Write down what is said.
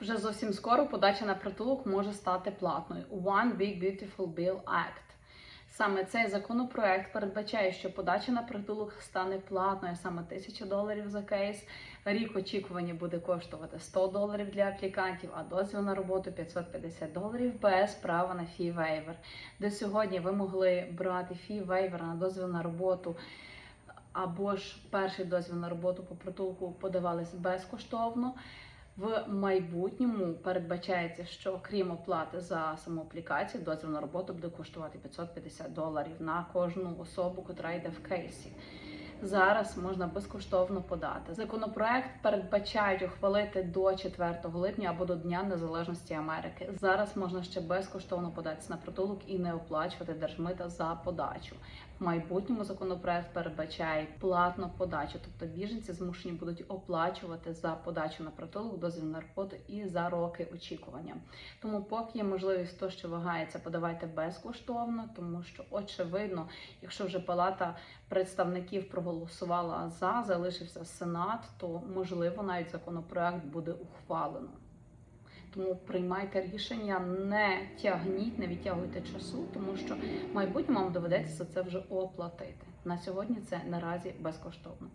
Вже зовсім скоро подача на притулок може стати платною. One Big Beautiful Bill Act. Саме цей законопроект передбачає, що подача на притулок стане платною саме 1000 доларів за кейс. Рік очікування буде коштувати 100 доларів для аплікантів, а дозвіл на роботу 550 доларів без права на фі вейвер. Де сьогодні ви могли брати фі вейвер на дозвіл на роботу. Або ж перший дозвіл на роботу по притулку подавались безкоштовно. В майбутньому передбачається, що окрім оплати за саму аплікацію, дозвіл на роботу буде коштувати 550 доларів на кожну особу, котра йде в кейсі. Зараз можна безкоштовно подати. Законопроект передбачають ухвалити до 4 липня або до Дня Незалежності Америки. Зараз можна ще безкоштовно податися на притулок і не оплачувати держмита за подачу. В майбутньому законопроект передбачає платну подачу, тобто біженці змушені будуть оплачувати за подачу на притулок, дозвіл на роботу і за роки очікування. Тому, поки є можливість, то що вагається, подавайте безкоштовно, тому що очевидно, якщо вже палата представників проголосувала за, залишився сенат, то можливо навіть законопроект буде ухвалено. Тому приймайте рішення, не тягніть, не відтягуйте часу, тому що в майбутньому вам доведеться за це вже оплатити. На сьогодні це наразі безкоштовно.